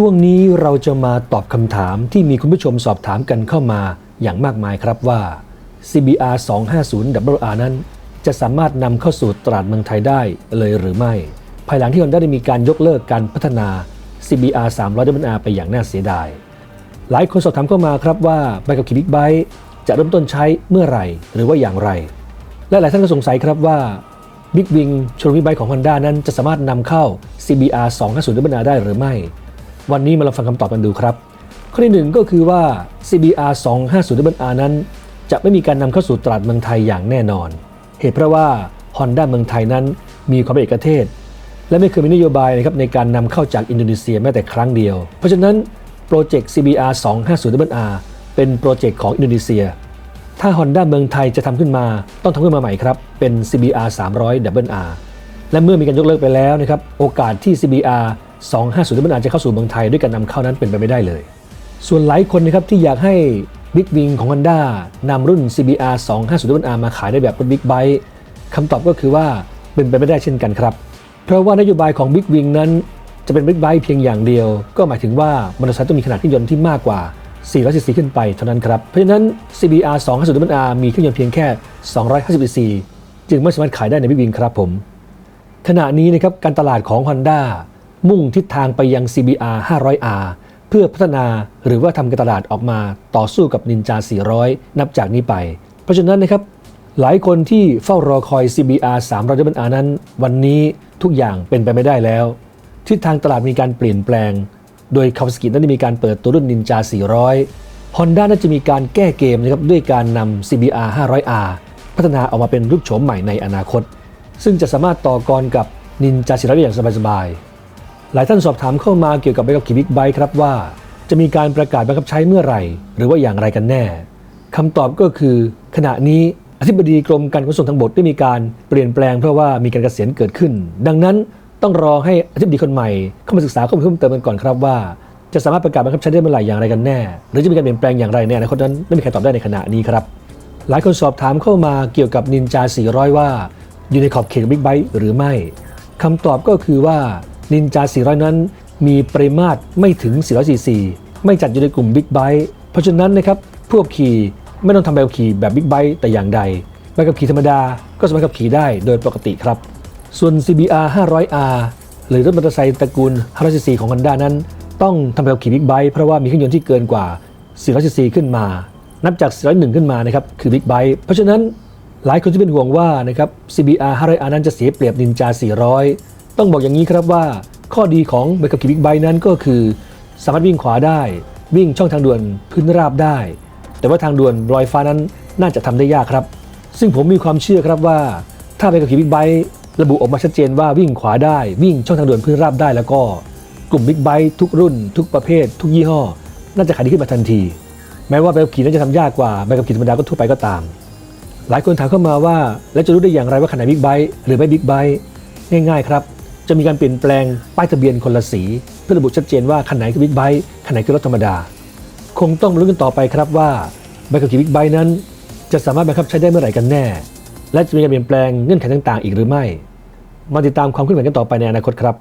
ช่วงนี้เราจะมาตอบคำถามที่มีคุณผู้ชมสอบถามกันเข้ามาอย่างมากมายครับว่า CBR 250 WR นั้น จะสามารถนำเข้าสู่ตลาดเมืองไทยได้เลยหรือไม่ ภายหลังที่ Honda ได้มีการยกเลิกการพัฒนา CBR 300 WR ไปอย่างน่าเสียดาย หลายคนสอบถามเข้ามาครับว่าใบขับขี่บิ๊กไบค์จะเริ่มต้นใช้เมื่อไหร่ หรือว่าอย่างไร และหลายท่านก็สงสัยครับว่า Big Wing โชว์รูมบิ๊กไบค์ของ Honda นั้นจะสามารถนำเข้า CBR 250 WR ได้หรือไม่ วันนี้มาลองฟังคำตอบกันดูครับ ข้อที่หนึ่งก็คือว่า CBR 250R นั้น จะไม่มีการนำเข้าสู่ตลาดเมืองไทยอย่างแน่นอน เหตุเพราะว่า Honda เมืองไทยนั้นมีความเป็นเอกเทศ และไม่เคยมีนโยบายนะครับในการนำเข้าจากอินโดนีเซียแม้แต่ครั้งเดียว เพราะฉะนั้นโปรเจกต์ CBR 250R เป็นโปรเจกต์ของอินโดนีเซีย ถ้า Honda เมืองไทยจะทำขึ้นมา ต้องทำขึ้นมาใหม่ครับเป็น CBR 300 r และเมื่อมีการยกเลิกไปแล้วนะครับโอกาสที่ CBR 250 WR จะเข้าสู่เมืองไทยด้วยการนำเข้านั้นเป็นไปไม่ได้เลย ส่วนหลายคนนะครับที่อยากให้ Big Wing ของ Honda นำรุ่น CBR 250 WR มาขายได้แบบรถบิ๊กไบค์คำตอบก็คือว่าเป็นไปไม่ได้เช่นกันครับ เพราะว่านโยบายของ Big Wing นั้นจะเป็นบิ๊กไบค์เพียงอย่างเดียว ก็หมายถึงว่ามอเตอร์ไซค์ต้องมีขนาดเครื่องยนต์ที่มากกว่า 400ซีซีขึ้นไปเท่านั้นครับ เพราะฉะนั้น CBR 250 WR มีเครื่องยนต์เพียงแค่ 250ซีซีจึงไม่สามารถขายได้ใน Big Wing ครับผม ขณะนี้นะครับการตลาดของ Honda มุ่งทิศทางไปยัง CBR 500R เพื่อพัฒนาหรือว่าทำการตลาดออกมาต่อสู้กับ Ninja 400 นับจากนี้ไป เพราะฉะนั้นนะครับ หลายคนที่เฝ้ารอคอย CBR 300 R นั้น วันนี้ทุกอย่างเป็นไปไม่ได้แล้ว ทิศทางตลาดมีการเปลี่ยนแปลง โดยคาวสกินั้นได้มีการเปิดตัวรุ่น Ninja 400 Honda น่าจะมีการแก้เกมนะครับด้วยการนำ CBR 500R พัฒนาออกมาเป็นรูปโฉมใหม่ในอนาคต ซึ่งจะสามารถต่อกรกับ Ninja 400 ได้อย่างสบายๆ หลายท่านสอบถามเข้ามาเกี่ยวกับใบขับขี่บิ๊กไบค์ครับว่า จะมีการประกาศบังคับใช้เมื่อไหร่ หรือว่าอย่างไรกันแน่คำตอบก็คือ ขณะนี้อธิบดีกรมการขนส่งทางบกได้มีการเปลี่ยนแปลงเพราะว่ามีการเกษียณเกิดขึ้น ดังนั้นต้องรอให้อธิบดีคนใหม่ เข้ามาศึกษาข้อมูลเพิ่มเติมกันก่อนครับว่า จะสามารถประกาศบังคับใช้ได้เมื่อไหร่อย่างไรกันแน่ หรือจะมีการเปลี่ยนแปลงอย่างไรในอนาคตนั้นไม่มีใครตอบได้ในขณะนี้ครับหลายคนสอบถามเข้ามาเกี่ยวกับ Ninja 400 ว่า อยู่ในขอบเขตบิ๊กไบค์หรือไม่คำตอบก็คือว่า Ninja 400 นั้น มีปริมาตรไม่ถึง400ซีซีไม่จัดอยู่ในกลุ่มบิ๊กไบค์เพราะฉะนั้นนะครับผู้ขับขี่ไม่ต้องทำใบขับขี่แบบบิ๊กไบค์แต่อย่างใดใบขับขี่ธรรมดาก็สามารถขับขี่ได้โดยปกติครับ ส่วน CBR 500R หรือรถมอเตอร์ไซค์ตระกูล500ซีซีของ Honda นั้น ต้องทำใบขับขี่บิ๊กไบค์เพราะว่ามีเครื่องยนต์ที่เกินกว่า 400ซีซีขึ้นมา นับจาก 401 ขึ้นมานะครับคือบิ๊กไบค์เพราะฉะนั้นหลายคนที่เป็นห่วงว่านะครับ CBR 500R นั้นจะเสียเปรียบ Ninja 400 ต้องบอกอย่างนี้ครับว่า ข้อดีของใบขับขี่บิ๊กไบค์นั้นก็คือ สามารถวิ่งขวาได้ วิ่งช่องทางด่วนพื้นราบได้ แต่ว่าทางด่วนลอยฟ้านั้นน่าจะทำได้ยากครับ ซึ่งผมมีความเชื่อครับว่า ถ้าใบขับขี่บิ๊กไบค์ระบุออกมาชัดเจนว่าวิ่งขวาได้วิ่งช่องทางด่วนพื้นราบได้แล้วก็กลุ่มบิ๊กไบค์ทุกรุ่น ทุกประเภท ทุกยี่ห้อ น่าจะขายดีขึ้นมาทันที แม้ว่าใบขับขี่นั้นจะทำยากกว่าใบขับขี่ธรรมดาก็ทั่วไปก็ตาม หลายคนถามเข้ามาว่า แล้วจะรู้ได้อย่างไรว่าคันไหนบิ๊กไบค์หรือไม่บิ๊กไบค์ง่ายๆครับ จะมีการเปลี่ยนแปลงป้ายทะเบียนคนละสี เพื่อระบุชัดเจนว่าคันไหนคือบิ๊กไบค์คันไหนคือรถธรรมดา คงต้องมาลุ้นกันต่อไปครับว่าใบขับขี่บิ๊กไบค์นั้น จะสามารถบังคับใช้ได้เมื่อไหร่กันแน่ และจะมีการเปลี่ยนแปลงเงื่อนไขต่างๆ อีกหรือไม่ มาติดตามความเคลื่อนไหวกันต่อไปในอนาคตครับ